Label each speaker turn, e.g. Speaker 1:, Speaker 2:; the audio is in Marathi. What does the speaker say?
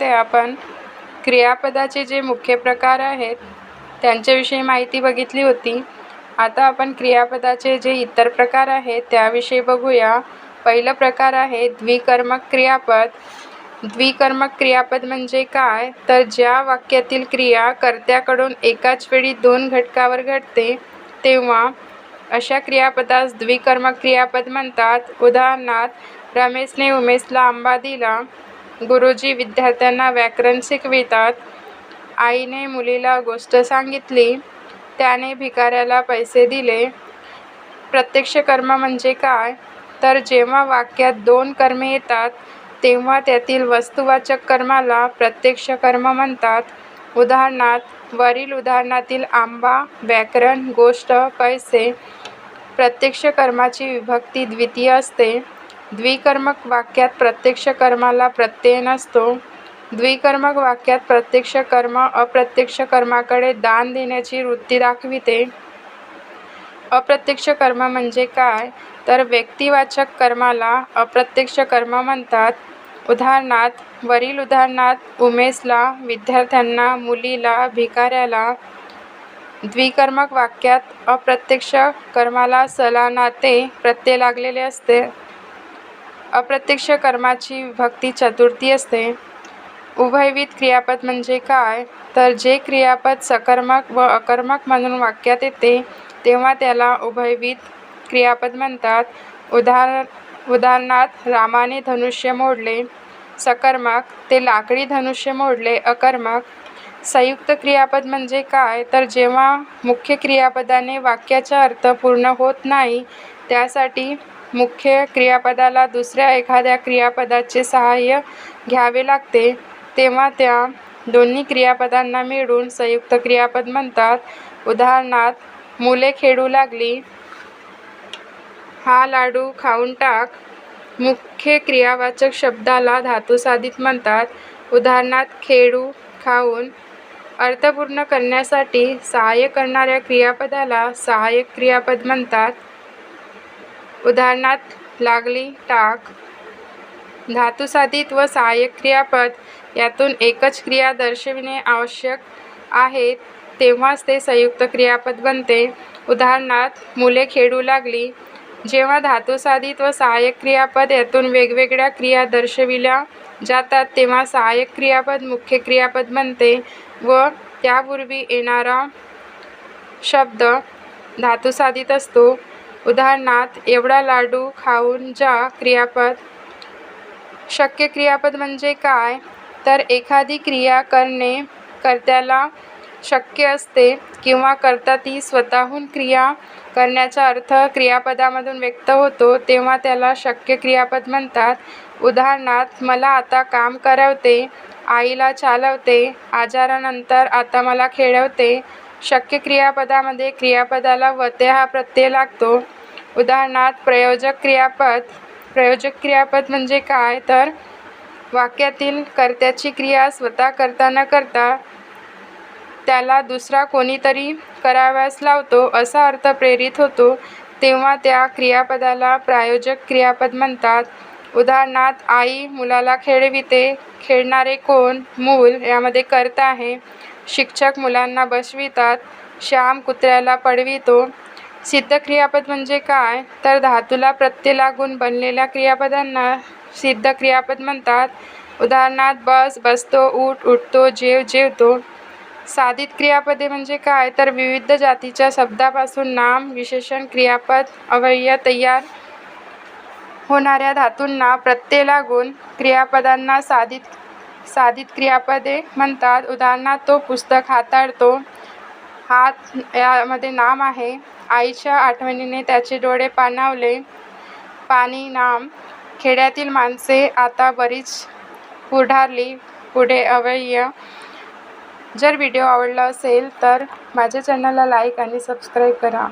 Speaker 1: ते आपण क्रियापदाचे जे मुख्य प्रकार आहेत त्यांच्याविषयी माहिती बघितली होती. आता आपण क्रियापदाचे जे इतर प्रकार आहेत त्याविषयी बघूया. पहिलं प्रकार आहे द्विकर्मक क्रियापद. द्विकर्मक क्रियापद म्हणजे काय? तर ज्या वाक्यातील क्रिया कर्त्याकडून एकाच वेळी दोन घटकावर घडते तेव्हा अशा क्रियापदास द्विकर्मक क्रियापद म्हणतात. उदाहरणार्थ रमेशने उमेशला आंबा दिला. गुरुजी विद्यार्थ्यांना व्याकरण शिकवितात. आईने मुलीला गोष्ट सांगितली. त्याने भिकाऱ्याला पैसे दिले. प्रत्यक्ष कर्म म्हणजे काय? तर जेव्हा वाक्यात दोन कर्मे येतात तेव्हा त्यातील वस्तुवाचक कर्माला प्रत्यक्ष कर्म म्हणतात. उदाहरणार्थ वरील उदाहरणातील आंबा व्याकरण गोष्ट पैसे प्रत्यक्ष कर्माची विभक्ती द्वितीय असते. द्विकर्मक वाक्यात प्रत्यक्ष कर्माला प्रत्यय नसतो. द्विकर्मक वाक्यात प्रत्यक्ष कर्म अप्रत्यक्ष कर्माकडे दान देण्याची वृत्ती दाखविते. अप्रत्यक्ष कर्म म्हणजे काय? तर व्यक्तिवाचक कर्माला अप्रत्यक्ष कर्म म्हणतात. उदाहरणार्थ वरील उदाहरणात उमेशला विद्यार्थ्यांना मुलीला भिकाऱ्याला द्विकर्मक वाक्यात अप्रत्यक्ष कर्माला सलानाते प्रत्यय लागलेले असते. अप्रत्यक्ष कर्माची विभक्ती चतुर्थी असते. उभयविध क्रियापद म्हणजे काय? तर जे क्रियापद सकर्मक व अकर्मक म्हणून वाक्यात येते तेव्हा त्याला उभयविध क्रियापद म्हणतात. उदाहर उदाहरणार्थ रामाने धनुष्य मोडले सकर्मक ते लाकडी धनुष्य मोडले अकर्मक. संयुक्त क्रियापद म्हणजे काय? तर जेव्हा मुख्य क्रियापदाने वाक्याचा अर्थ पूर्ण होत नाही त्यासाठी मुख्य क्रियापदाला दुसऱ्या एखाद्या क्रियापदाचे सहाय्य घ्यावे लागते. तेव्हा त्या दोन्ही क्रियापदांना मिळून संयुक्त क्रियापद म्हणतात. उदाहरणार्थ मुले खेळू लागली हा लाडू खाऊन टाक. मुख्य क्रियावाचक शब्दाला धातुसाधित म्हणतात. उदाहरणार्थ खेळू खाऊन अर्थपूर्ण करण्यासाठी सहाय्य करणाऱ्या क्रियापदाला सहाय्यक क्रियापद म्हणतात. उदाहरणार्थ लागली टाक. धातुसाधित व सहाय्यक क्रियापद यातून एकच क्रिया दर्शविणे आवश्यक आहे तेव्हाच ते संयुक्त क्रियापद बनते. उदाहरणार्थ मुले खेळू लागली. जेव्हा धातुसाधित व सहाय्यक क्रियापद यातून वेगवेगळ्या क्रिया दर्शविल्या जातात तेव्हा सहाय्यक क्रियापद मुख्य क्रियापद बनते व त्यापूर्वी येणारा शब्द धातुसाधित असतो. उदाहरणार्थ एवढा लाडू खाऊन जा क्रियापद शक्य क्रियापद म्हणजे काय? तर एखादी क्रिया करणे कर्त्याला शक्य असते किंवा करता ती स्वतःहून क्रिया करण्याचा अर्थ क्रियापदामधून व्यक्त होतो तेव्हा त्याला शक्य क्रियापद म्हणतात. उदाहरणार्थ मला आता काम करवते आईला चालवते आजारानंतर आता मला खेळवते शक्य क्रियापदामध्ये क्रियापदाला वते हा प्रत्यय लागतो. उदाहरणार्थ प्रयोजक क्रियापद प्रयोजक क्रियापद म्हणजे काय? तर वाक्यातील कर्त्याची क्रिया स्वतः करता न करता त्याला दुसरा कोणीतरी करावयास लावतो असा अर्थ प्रेरित होतो. तेव्हा त्या क्रियापदाला प्रायोजक क्रियापद म्हणतात. उदाहरणार्थ आई मुलाला खेळविते खेळणारे कोण मूल यामध्ये कर्ता आहे. शिक्षक मुलांना बसवितात श्याम कुत्र्याला पडवितो. सिद्ध क्रियापद म्हणजे काय? तर धातूला प्रत्यय लागून बनलेल्या क्रियापदांना सिद्ध क्रियापद म्हणतात. उदाहरणार्थ बस बसतो उठ उठतो जेव जेवतो. साधित क्रियापदे म्हणजे काय? तर विविध जातीच्या शब्दापासून नाम विशेषण क्रियापद अव्यय तयार होणाऱ्या धातूंना प्रत्यय लागून क्रियापदांना साधित साधित क्रियापदे म्हणतात. उदाहरणार्थ तो पुस्तक हाताळतो. हात यामध्ये नाम आहे. आईच्या आठवणीने त्याचे डोळे पाणावले. पाणी नाम. खेड्यातील माणसे आता बरीच पुढारली पुढे अवय्य जर व्हिडिओ आवडला असेल तर माझ्या चॅनलला लाईक आणि सबस्क्राईब करा.